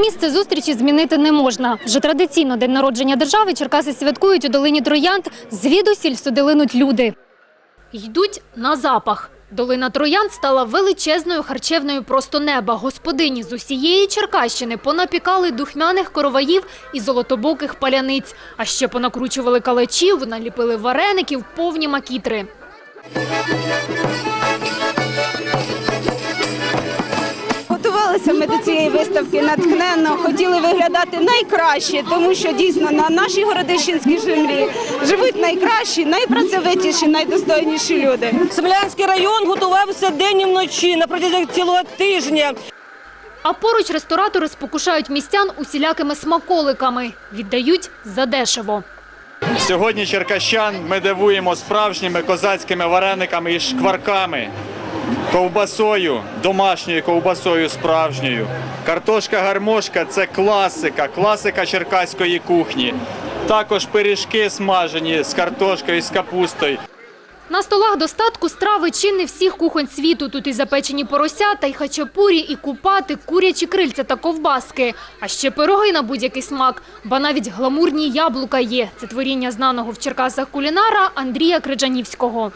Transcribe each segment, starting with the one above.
Місце зустрічі змінити не можна. Вже традиційно день народження держави Черкаси святкують у долині Троянд. Звідусіль сюди линуть люди. Йдуть на запах. Долина Троянд стала величезною харчевною просто неба. Господині з усієї Черкащини понапікали духмяних короваїв і золотобоких паляниць. А ще понакручували калачів, наліпили вареників, повні макітри. Готувалися ми до цієї виставки натхненно, хотіли виглядати найкраще, тому що дійсно на нашій городищенській землі живуть найкращі, найпрацьовитіші, найдостойніші люди. Смілянський район готувався день і вночі на протязі цілого тижня. А поруч ресторатори спокушають містян усілякими смаколиками. Віддають задешево. Сьогодні черкащан ми дивуємо справжніми козацькими варениками і шкварками, ковбасою, домашньою ковбасою справжньою. Картошка гармошка це класика, класика черкаської кухні. Також пиріжки смажені з картошкою з капустою. На столах достатку страви чи не всіх кухонь світу. Тут і запечені поросята, і хачапурі, і купати, курячі крильця та ковбаски. А ще пироги на будь-який смак. Ба навіть гламурні яблука є. Це творіння знаного в Черкасах кулінара Андрія Криджанівського.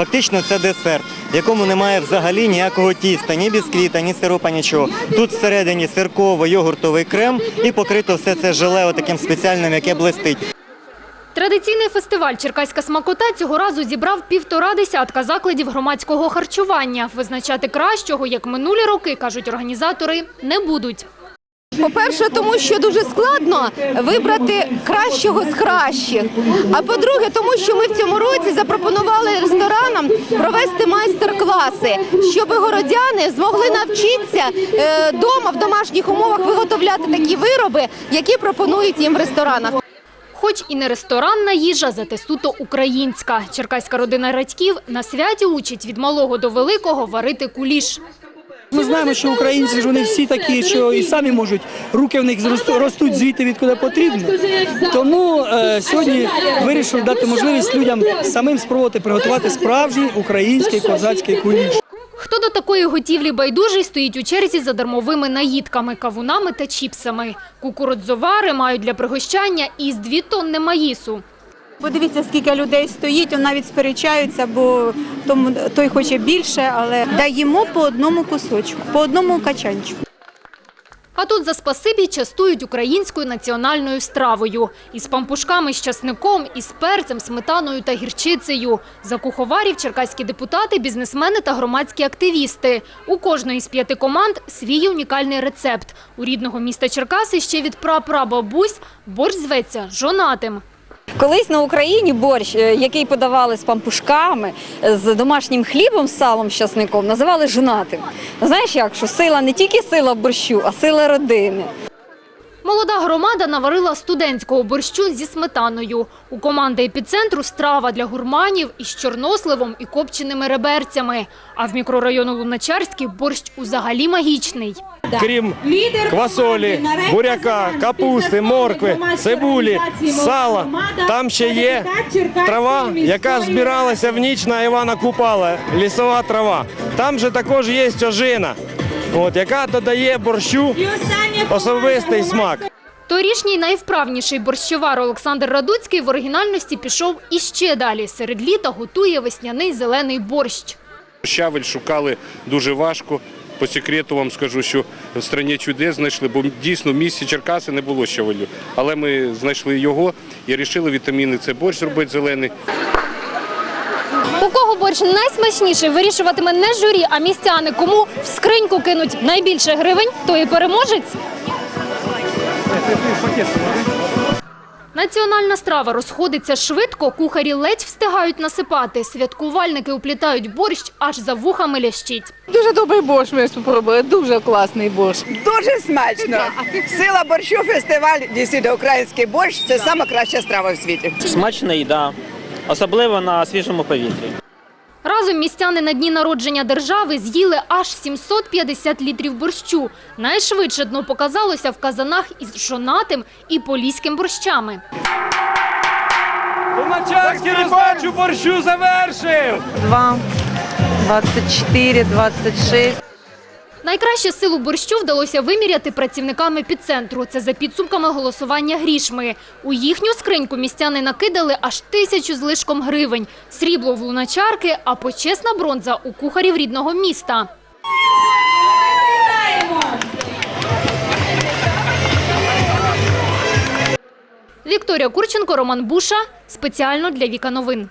Фактично це десерт, в якому немає взагалі ніякого тіста, ні бісквіта, ні сиропа, нічого. Тут всередині сирково-йогуртовий крем і покрито все це желе таким спеціальним, яке блистить. Традиційний фестиваль «Черкаська смакота» цього разу зібрав півтора десятка закладів громадського харчування. Визначати кращого, як минулі роки, кажуть організатори, не будуть. По-перше, тому що дуже складно вибрати кращого з кращих. А по-друге, тому що ми в цьому році запропонували ресторанам провести майстер-класи, щоб городяни змогли навчитися вдома в домашніх умовах виготовляти такі вироби, які пропонують їм в ресторанах. Хоч і не ресторанна їжа, зате суто українська. Черкаська родина радьків на святі учить від малого до великого варити куліш. Ми знаємо, що українці ж вони всі такі, що і самі можуть, руки в них зросту- ростуть звідти, відкуди потрібно. Тому е, сьогодні вирішив дати можливість людям самим спробувати приготувати справжній український козацький куліш. Хто до такої готівлі байдужий, стоїть у черзі за дармовими наїдками, кавунами та чіпсами. Кукурудзовари мають для пригощання із дві тонни маїсу. Подивіться, скільки людей стоїть, навіть сперечаються, бо тому той хоче більше, але даємо по одному кусочку, по одному качанчику. А тут за спасибі частують українською національною стравою. Із пампушками з часником, із перцем, сметаною та гірчицею. За куховарів черкаські депутати, бізнесмени та громадські активісти. У кожної з п'яти команд свій унікальний рецепт. У рідного міста Черкаси ще від прапрабабусь борщ зветься жонатим. Колись на Україні борщ, е, який подавали з пампушками, е, з домашнім хлібом, з салом, з часником, називали жонатим. Знаєш як, що сила не тільки сила борщу, а сила родини. Молода громада наварила студентського борщу зі сметаною. У команди епіцентру страва для гурманів із чорносливом і копченими реберцями. А в мікрорайону Луначарський борщ узагалі магічний. крім квасолі, буряка, капусти, моркви, цибулі, сала. Там ще є трава, яка збиралася в ніч на Івана Купала, лісова трава. Там же також є ожина, от, яка додає борщу особистий смак. Торішній найвправніший борщовар Олександр Радуцький в оригінальності пішов іще далі. Серед літа готує весняний зелений борщ. Щавель шукали дуже важко. По секрету вам скажу, що в страні чудес знайшли, бо дійсно в місті Черкаси не було щавелю. Але ми знайшли його і вирішили вітаміни. Це борщ зробити зелений. Борщ найсмачніший, вирішуватиме не журі, а містяни. Кому в скриньку кинуть найбільше гривень, то і переможець. Національна страва розходиться швидко, кухарі ледь встигають насипати. Святкувальники уплітають борщ, аж за вухами лящить. Дуже добрий борщ ми спробували, дуже класний борщ. Дуже смачно. Сила борщу, фестиваль дійсно український борщ це найкраща страва в світі. Смачна їда, особливо на свіжому повітрі. Разом містяни на дні народження держави з'їли аж 750 літрів борщу. Найшвидше дно показалося в казанах із жонатим і поліським борщами. Луначарський бачу борщу завершив! 2, 24, 26. Найкраще силу борщу вдалося виміряти працівникам епіцентру. Це за підсумками голосування грішми. У їхню скриньку містяни накидали аж тисячу з лишком гривень. Срібло в луначарки, а почесна бронза у кухарів рідного міста. Вікторія Курченко, Роман Буша. Спеціально для Віка Новин.